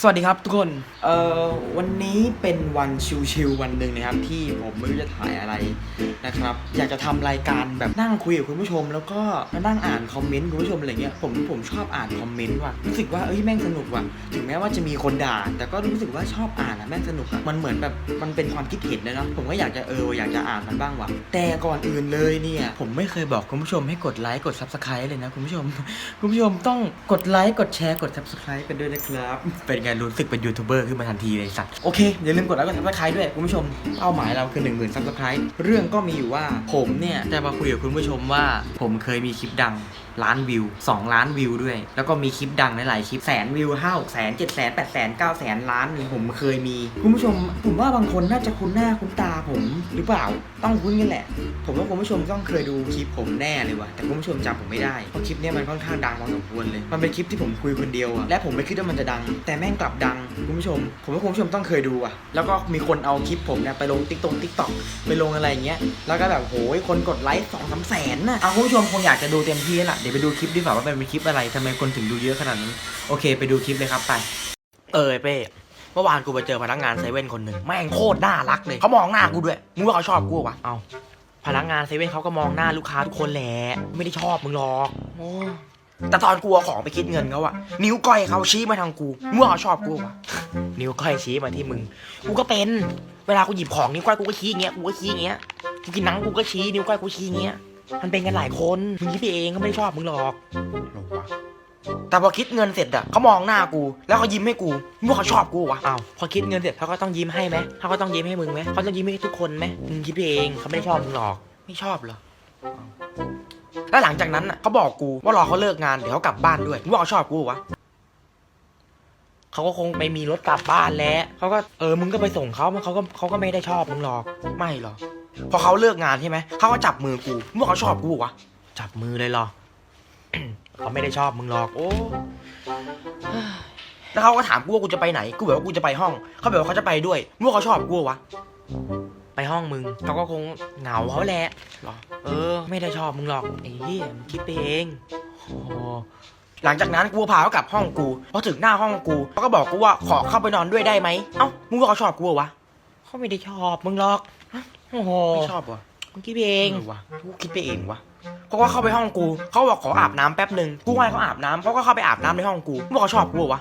สวัสดีครับทุกคน เอ่อ วันนี้เป็นวันชิลๆวันหนึ่งนะครับ ที่ผมไม่รู้จะถ่ายอะไรนะครับ อยากจะทำรายการแบบนั่งคุยกับคุณผู้ชม แล้วก็มานั่งอ่านคอมเมนต์คุณผู้ชมอะไรเงี้ย ผมผมชอบอ่านคอมเมนต์ว่ะ รู้สึกว่าเอ้ยแม่งสนุกว่ะ ถึงแม้ว่าจะมีคนด่า แต่ก็รู้สึกว่าชอบอ่านอะแม่งสนุกอะมันเหมือนแบบมันเป็นความคิดเห็นนะเนาะ ผมก็อยากจะเอออยากจะอ่านมันบ้างว่ะ แต่ก่อนอื่นเลยเนี่ย ผมไม่เคยบอกคุณผู้ชมให้กดไลค์กด subscribe เลยนะคุณผู้ชม คุณผู้ชมต้องกดไลค์กดแชร์กด subscribe กันด้วยนะครับ เป็นไงรู้สึกเป็นยูทูบเบอร์ขึ้นมาทันทีเลยสัตว์โอเค อย่าลืมกดไลค์กดซับสไครต์ด้วยคุณผู้ชมเป้าหมายเราคือ 1 0,000ซับสไครต์เรื่องก็มีอยู่ว่าผมเนี่ยจะมาคุยกับคุณผู้ชมว่า ผมเคยมีคลิปดัง ล้านวิว 2 ล้านวิวด้วย แล้วก็มีคลิปดังหลายๆคลิปแสนวิวห้าแสนเจ็ดแสนแปดแสนเก้าแสนล้านนี่ผมเคยมี คุณผู้ชม ผมว่าบางคนน่าจะคุ้นหน้าคุ้นตาผมหรือเปล่าต้องคุ้นกันแหละ ผมว่าคุณผู้ชมต้องเคยดูคลิปผมแน่เลยว่ะแต่คุณผู้ชมจำผมไม่ได้เพราะคลิปนี้มันค่อนข้างดังพอสมควรเลยมันเป็นคลิปที่ผมคุยคนเดียวอะและผมไม่คิดว่ามันจะดัง แต่แม่งกลับดังคุณผู้ชม ผมว่าคุณผู้ชมต้องเคยดูอะแล้วก็มีคนเอาคลิปผมเนี่ยไปลงติ๊กตงติ๊กต็อกไปลงอะไรอย่างเงี้ยแล้วก็แบบโหยคนกดไลค์สองสามแสนน่ะเอาคุณผู้ชมคงอยากจะดูเต็มที่แล้วล่ะเดี๋ยวไปดูคลิปดีกว่าว่ามันเป็นคลิปอะไรทำไมคนถึงดูเยอะขนาดนั้นโอเค ไปดูคลิปเลยครับไป เออไอ้เป้เมื่อวานกูไปเจอพนักงานเซเว่นคนหนึ่งแม่งโคตรน่ารักเลยเขามองหน้ากูด้วยมึงว่าเขาชอบกูวะเอาพนักงานเซเว่นเขาก็มองหน้าลูกค้าทุกคนแหละไม่ได้ชอบมึงหรอกโอ้แต่ตอนกูเอาของไปคิดเงินเขาอะนิ้วก้อยเขาชี้มาทางกูมึงว่าเขาชอบกูวะนิ้วก้อยชี้มาที่มึงกูก็เป็น เวลากูหยิบของนิ้วก้อยกูก็ชี้อย่างเงี้ยกูก็ชี้อย่างเงี้ยกูกินหนังกูก็ชี้นิ้วก้อยกูชี้อย่างเงี้ย มันเป็นกันหลายคนมึงคิดไปเองก็ไม่ได้ชอบมึงหรอกหรอวะแต่พอคิดเงินเสร็จอะเขามองหน้ากู แล้วเขายิ้มให้กูมึงว่าเขาชอบกูวะอ้าวพอคิดเงินเสร็จเขาก็ต้องยิ้มให้ไหมเขาก็ต้องยิ้มให้มึงไหมเขาต้องยิ้มให้ทุกคนไหมมึงคิดไปเองเขาไม่ได้ชอบมึงหรอก ไม่ชอบเหรออ้าวแล้วหลังจากนั้นอะเขาบอกกูว่ารอเขาเลิกงานเดี๋ยวเขากลับบ้านด้วยมึงว่าเขาชอบกูวะ เขาก็คงไปมีรถกลับบ้านแล้วเขาก็เออมึงก็ไปส่งเขามันเขาก็เขาก็ไม่ได้ชอบมึงหรอกไม่หรอกพอเขาเลิกงานใช่ไหมเขาก็จับมือกูเมึงว่าเขาชอบกูวะจับมือเลยหรอเขาไม่ได้ชอบมึงหรอกโอ้แล้วเขาก็ถามกูว่ากูจะไปไหนกูแบบว่ากูจะไปห้อง เขาแบบว่าเขาจะไปด้วยเมึงว่าเขาชอบกูวะไปห้องมึงเขาก็คงเหงาเขาแหละหรอเออ ไม่ได้ชอบมึงหรอกไอ้เหี้ยมึงคิดไปเองโอ้ หลังจากนั้นกูพาเขากลับห้องกูพอถึงหน้าห้องกูเขาก็บอกกูว่าขอเข้าไปนอนด้วยได้ไหมเอ้ามึงว่าเขาชอบกูวะเขาไม่ได้ชอบมึงหรอกโอ้โหไม่ชอบวะมึงคิดไปเองเออวะกูคิดไปเองวะเพราะว่าเข้าไปห้องกูเขาบอกขออาบน้ำแป๊บหนึ่งกูให้เขาอาบน้ำเขาก็เข้าไปอาบน้ำในห้องกูบอกเขาชอบกูเหรอวะ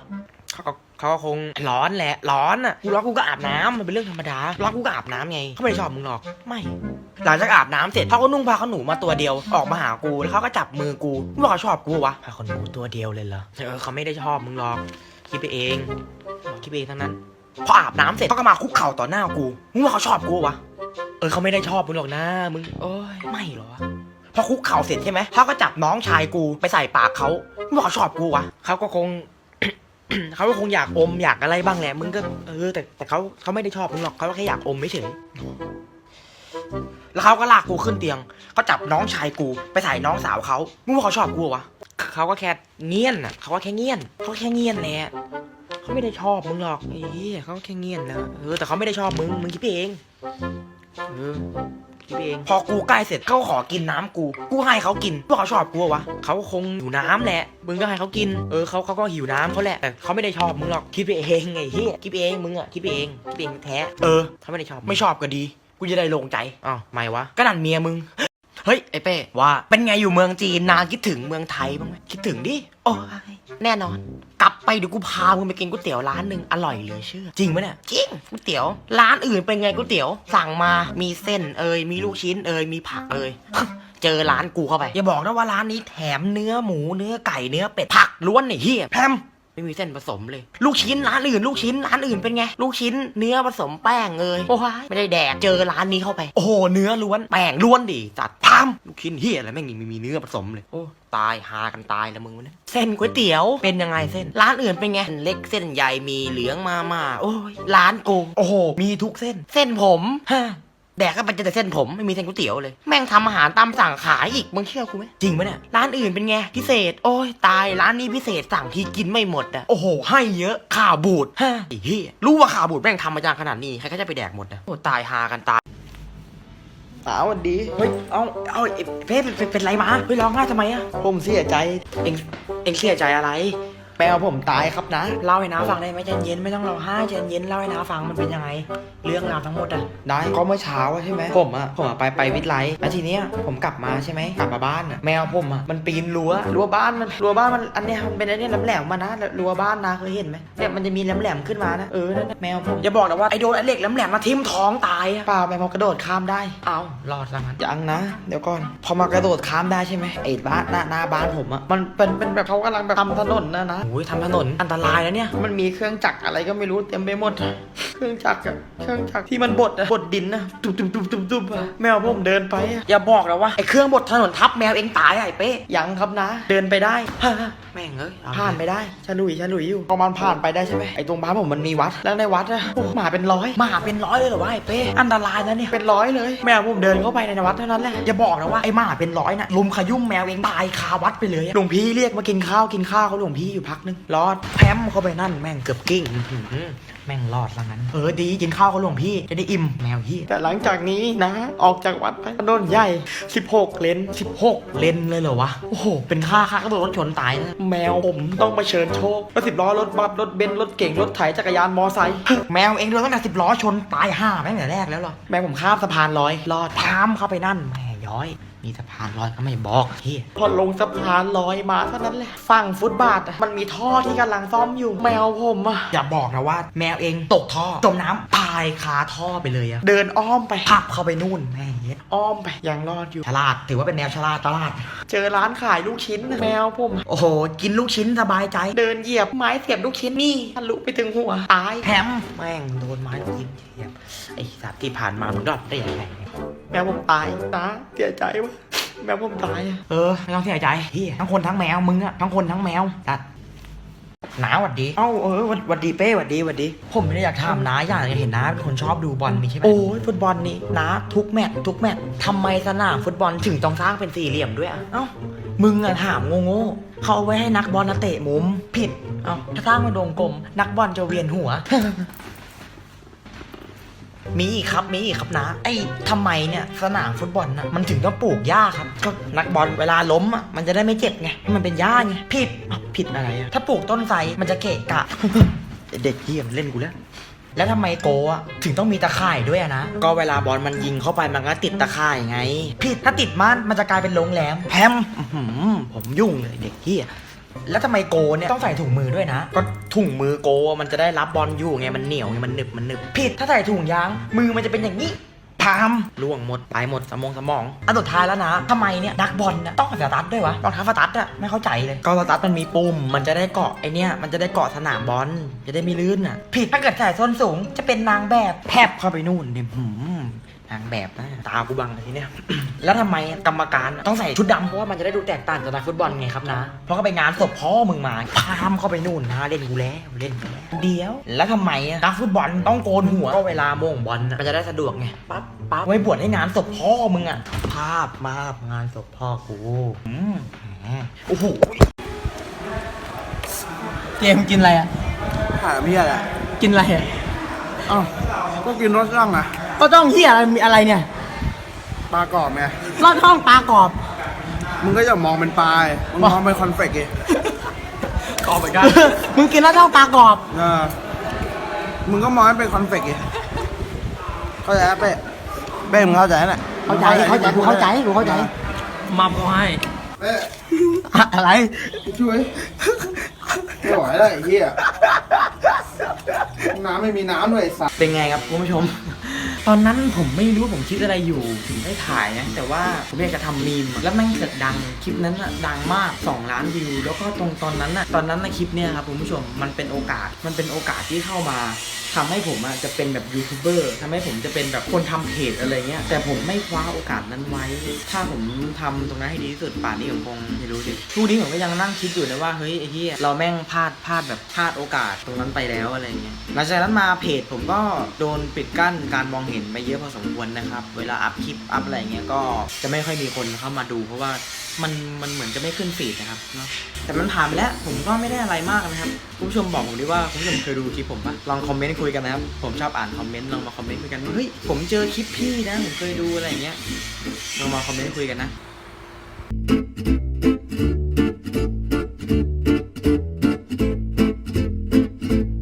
เขาก็ เขาก็คงร้อนแหละ ร้อนอะกูร้อนกูก็อาบน้ำมันเป็นเรื่องธรรมดาร้อนกูก็อาบน้ำไงเขาไม่ได้ชอบมึงหรอกไม่หลังจากอาบน้ำเสร็จเขาก็นุ่งผ้าขนหนูมาตัวเดียวออกมาหากูแล้วเขาก็จับมือกูมึงบอกเขาชอบกูวะผ้าขนหนูตัวเดียวเลยเหรอเออเขาไม่ได้ชอบมึงหรอกคิดไปเองคิดไปเองทั้งนั้นพออาบน้ำเสร็จเขาก็มาคุกเข่าต่อหน้ากูมึงว่าเขาชอบกูวะเออเขาไม่ได้ชอบมึงหรอกนะมึงเอ้ยไม่หรอพอคุกเข่าเสร็จใช่ไหมเขาก็จับน้องชายกูไปใส่ปากเขามึงบอกเขาชอบกูวะเขาก็คง เขาก็คงอยากอมอยากอะไรบ้างแหละ มึงก็เออแต่แต่เขาเขาไม่ได้ชอบมึงหรอกเขาแค่อยากอมไม่เฉยแล้วเขาก็ลากกูขึ้นเตียงเขาจับน้องชายกูไปใส่น้องสาวเขามึงว่าเขาชอบกูวะเขาก็แค่เงียนน่ะเขาก็แค่เงียนเขาแค่เงียนแหละเขาไม่ได้ชอบมึงหรอกไอ้เขาแค่เงียนนะเออแต่เขาไม่ได้ชอบมึงมึงคิดเองเออ คิดเอง พอกูใกล้เสร็จเขาก็ขอกินน้ำกู กูให้เขากินพวกเขาชอบกูวะเขาคงหิวน้ำแหละ มึงก็ให้เขากิน เออเขาเขาก็หิวน้ำเขาแหละ แต่เขาไม่ได้ชอบมึงหรอก คิดไปเองไงเฮียคิดไปเองมึงอะคิดไปเองคิดไปเองแท้ เออเขาไม่ได้ชอบ ไม่ชอบก็ดี กูจะได้โล่งใจ อ้าวไม่วะ ก็นั่นเมียมึง เฮ้ยไอ้เป้ว่า เป็นไงอยู่เมืองจีนนานคิดถึงเมืองไทยบ้างไหมคิดถึงดิ โอ้ย แน่นอน กลับไปเดี๋ยวกูพามึงไปกินก๋วยเตี๋ยวร้านหนึ่งอร่อยเหลยเชื่อ จริงไหมเนี่ยจริงก๋วยเตี๋ยว ร้านอื่นเป็นไงก๋วยเตี๋ยว สั่งมามีเส้นเอ่ยมีลูกชิ้นเอ่ยมีผักเอ่ย เจอร้านกูเข้าไปอย่าบอกนะว่าร้านนี้แถมเนื้อหมูเนื้อไก่เนื้อเป็ดผักล้วนไอ้เหี้ยแพม ไม่มีเส้นผสมเลย ลูกชิ้นร้านอื่น ลูกชิ้นร้านอื่นเป็นไง ลูกชิ้นเนื้อผสมแป้งเอ่ยโอ้ยไม่ได้แดกเจอร้านนี้เข้าไป โอ้โหเนื้อล้วนแป้งล้วนดิจัดพามลูกชิ้นเหี้ยอะไรแม่งยังไม่มีเนื้อผสมเลยโอ้ตายหากันตายแล้วมึงวะเนี่ยเส้นก๋วยเตี๋ยวเป็นยังไงเส้น ร้านอื่นเป็นไงเล็กเส้นใหญ่มีเหลืองมามาโอ้ยร้านกูโอ้โหมีทุกเส้น เส้นผมฮะ แดกก็ไปเจอแต่เส้นผมไม่มีเส้นก๋วยเตี๋ยวเลย แม่งทำอาหารตามสั่งขายอีกมึงเชื่อกูไหมจริงไหมเนี่ยร้านอื่นเป็นไงพิเศษ โอ้ยตายร้านนี้พิเศษสั่งทีกินไม่หมดอะโอ้โหให้เยอะข่าวบูดฮะไอ้เหี้ยรู้ว่าข่าวบูดแม่งทำมาจางขนาดนี้ใครก็จะไปแดกหมดอะโอ้ตายหากันตายสาวสวัสดี เฮ้ย เอาเอาไอ้เพ่เป็นเป็นเป็นไรมา เฮ้ยร้องไห้ทำไมอะผมเสียใจ เอ็ง เอ็งเสียใจอะไร แมวผมตายครับนะ เล่าให้น้าฟังได้ไหมใจเย็นไม่ต้องร้องไห้ใจเย็นเล่าให้น้าฟังมันเป็นยังไง เรื่องราวทั้งหมดอะได้ก็เมื่อเช้าอะใช่ไหมผมอะผมอะไปไปวิทย์ไลฟ์แล้วทีเนี้ยผมกลับมาใช่ไหมกลับมาบ้านอะแมวผมอะมันปีนรั้วรั้วบ้านมันรั้วบ้านมันอันเนี้ยมันเป็นอันเนี้ยแหลมๆมานะรั้วบ้านนะเคยเห็นไหมเนี่ยมันจะมีแหลมๆขึ้นมานะเออนั่นน่ะแมวผมอย่าบอกนะว่าไอ้โดนไอ้เหล็กแหลมๆมาทิ่มท้องตายอะเปล่าแมวผมกระโดดข้ามได้ เอารอดซะงั้นยังนะ เดี๋ยวก่อน พอมากระโดดข้ามได้ใช่ไหมไอ้บ้านหน้าหน้าบ้านผมอะมันเป็นเป็นแบบเขากำลังแบบทำถนนนะนะโอ้ยทำถนนอันตรายแล้วเนี่ย มันมีเครื่องจักรอะไรก็ไม่รู้เต็มไปหมด เครื่องจักรอะเครื่องจักรที่มันบดอะบดดินนะตุบตุบตุบตุบตุบอะแมวผมเดินไปอะอย่าบอกนะว่าไอ้เครื่องบดถนนทับแมวเองตายอะไอ้เป้ยังครับนะ เดินไปได้แม่งเอ้ยเอผ่านไปได้ฉลุยฉลุยอยู่พอมันผ่านไปได้ใช่ไหมไอ้ตรงบ้านผมมันมีวัด แล้วในวัดอะโอ้หมาเป็นร้อยหมาเป็นร้อยเลยเหรอวะไอ้เป้อันตรายนะเนี่ยเป็นร้อยเลยแมวผมเดินเข้าไปในวัดเท่านั้นแหละอย่าบอกนะว่าไอ้หมาเป็นร้อยนะลุมขยุ่มแมวเองตายคาวัดไปเลยอะหลวงพี่เรียกมากินข้าวกินข้าวเขาหลวงพี่อยู่พักนึงรอดแพมเข้าไปนั่นแม่งเกือบกิ้งอื้อหือแม่งรอดซะงั้น เออดีกินข้าวกับหลวงพี่จะได้อิ่มแมวพี่แต่หลังจากนี้นะ ออกจากวัดไปถนนใหญ่ 16 เลน 16 เลนเลยเหรอวะ โอ้โห เป็นค่าค่ากระโดดรถชนตายนะแมวผมต้องมาเชิญโชครถสิบล้อรถบัสรถเบนซ์รถเก่งรถไถจักรยานมอไซค์แมวเองโดนตั้งแต่สิบล้อชนตายห่าแม่งแต่แรกแล้วเหรอแมวผมข้ามสะพานลอยรอดพามเข้าไปนั่นแม่ย้อย มีสะพานลอยก็ไม่บอกเฮียพอลงสะพานลอยมาเท่านั้นแหละฝั่งฟุตบาทอะมันมีท่อที่กำลังซ่อมอยู่แมวผมอะอย่าบอกนะว่า แมวเองตกท่อจมน้ำตายคาท่อไปเลยอะเดินอ้อมไปพับเข้าไปนู่นแม่เหี้ยอ้อมไปยังรอดอยู่ฉลาดถือว่าเป็นแมวฉลาดตลาด เจอร้านขายลูกชิ้นอะแมวผม โอ้โห กินลูกชิ้นสบายใจเดินเหยียบไม้เสียบลูกชิ้นนี่ทะลุไปถึงหัวตายแถมแม่งโดนไม้ลูกชิ้นเทียบไอ้สัตว์ที่ผ่านมามึงรอดได้ยังไงเนี่ยแมวผมตายนะเสียใจวะแมวผมตายอะเออไม่ต้องเสียใจเฮียทั้งคนทั้งแมวมึงอะทั้งคนทั้งแมวจัดหนาหวัดดี เอ้าเออหวัดหวัดดีเป้หวัดดีหวัดดี ผมไม่ได้อยากถามนาอยากจะเห็นนาเป็นคนชอบดูบอลนี่ใช่ไหมโอ้ยฟุตบอลนี่นะทุกแมตช์ทุกแมตช์ทำไมสนามฟุตบอลถึงต้องสร้างเป็นสี่เหลี่ยมด้วยอะเอ้ามึงอะถามโง่ๆเขาเอาไว้ให้นักบอลนะเตะมุม ผิดเอ้าถ้าสร้างเป็นวงกลมนักบอลจะเวียนหัว มีอีกครับมีอีกครับนะ ไอ้ทำไมเนี่ยสนามฟุตบอลนะมันถึงต้องปลูกหญ้าครับก็นักบอลเวลาล้มอะมันจะได้ไม่เจ็บไงมันเป็นหญ้าไงผิดอะผิดอะไรอะถ้าปลูกต้นไทรมันจะเกะกะ เด็กเยี่ยมเล่นกูแล้ว แล้วทำไมโกอะถึงต้องมีตะข่ายด้วยอะนะ ก็เวลาบอลมันยิงเข้าไปมันก็ติดตะข่ายไง ผิดถ้าติดม่านมันจะกลายเป็นโรงแรมแพมอื้อหือผมยุ่งเลยเด็กเฮีย แล้วทำไมโกเนี่ยต้องใส่ถุงมือด้วยนะ ก็ถุงมือโกอะมันจะได้รับบอลอยู่ไงมันเหนียวไงมันหนึบมันหนึบผิดถ้าใส่ถุงยาง มือมันจะเป็นอย่างนี้พามล่วงหมดไปหมดสมองสมอง อันสุดท้ายแล้วนะทำไมเนี่ยนักบอลน่ะต้องสตัดด้วยวะรองเท้าสตัดอะไม่เข้าใจเลยก็สตาร์ทมันมีปุ่ม มันจะได้เกาะไอเนี้ยมันจะได้เกาะสนามบอลจะได้ไม่ลื่นอะผิดถ้าเกิดใส่ส้นสูงจะเป็นนางแบบแพบเข้าไปนู่นดิหืม นางแบบนะตากูบังเลยทีเนี้ย แล้วทำไมกรรมการอะต้องใส่ชุดดำเพราะว่ามันจะได้ดูแตกต่างจากนักฟุตบอลไงครับนะ เพราะก็ไปงานศพพ่อมึงมาพามเข้าไปนู่นนะเล่นกูแล้วเล่นกูแล้วเดี๋ยว แล้วทำไมอะนักฟุตบอลต้องโกนหัวก็เวลาโมงบอลน่ะมันจะได้สะดวกไงปั๊บปั๊บไว้บวชให้งานศพพ่อมึงอะภาพมาบงานศพพ่อกูอืมแหมโอ้โหเจมส์กินอะไรอะถามพี่อะไรกินอะไรอะอ้าวก็กินรสช่องอะ ก็ต้องเฮียอะไรมีอะไรเนี่ย ปลากรอบไงรอดช่องปลากรอบ มึงก็อย่ามองเป็นปลายมึงมองเป็นคอนเฟกต์ไงกรอบเหมือนกันมึงกินรอดช่องปลากรอบ เออมึงก็มองให้เป็นคอนเฟกต์ไงเข้าใจไหมเป้เป้มึงเข้าใจน่ะเข้าใจเข้าใจกูเข้าใจกูเข้าใจมาพอให้ เป้อะอะไร ช่วยไม่ไหวแล้วไอ้เหี้ยห้องน้ำไม่มีน้ำด้วยไอ้สัส เป็นไงครับคุณผู้ชม ตอนนั้นผมไม่รู้ผมคิดอะไรอยู่ถึงได้ถ่ายนะแต่ว่าผมอยากจะทำมีมแล้วม่งเกิดดังคลิปนั้นอะดังมาก 2 ล้านวิว แล้วก็ตรงตอนนั้นอะตอนนั้นในคลิปเนี่ยครับคุณผู้ชมมันเป็นโอกาสมันเป็นโอกาสที่เข้ามาทำให้ผมอะจะเป็นแบบยูทูบเบอร์ทำให้ผมจะเป็นแบบคนทำเพจอะไรเงี้ยแต่ผมไม่คว้าโอกาสนั้นไว้ ถ้าผมทำตรงนั้นให้ดีที่สุดป่านนี้ผมคงไม่รู้ดิทุกนี้ผมก็ยังนั่งคิดอยู่นะว่าเฮ้ยไอ้ที่เราแม่งพลาดพลาดแบบพลาดโอกาสตรงนั้นไปแล้วอะไรเงี้ยหลังจากนั้นมาเพจผมก็โดนปิดกั้นการมองเห็นไปเยอะพอสมควรนะครับ เวลาอัพคลิปอัพอะไรเงี้ยก็จะไม่ค่อยมีคนเข้ามาดู เพราะว่ามันมันเหมือนจะไม่ขึ้นฟีดนะครับเนาะแต่มันผ่านไปแล้วผมก็ไม่ได้อะไรมากนะครับคุณผู้ชมบอกผมดิว่าคุณผู้ชมเคยดูคลิปผมปะลองคอมเมนต์คุยกันนะครับผมชอบอ่านคอมเมนต์ลองมาคอมเมนต์คุยกันว่าเฮ้ยผมเจอคลิปพี่นะผมเคยดูอะไรเงี้ยลองมาคอมเมนต์คุยกันนะ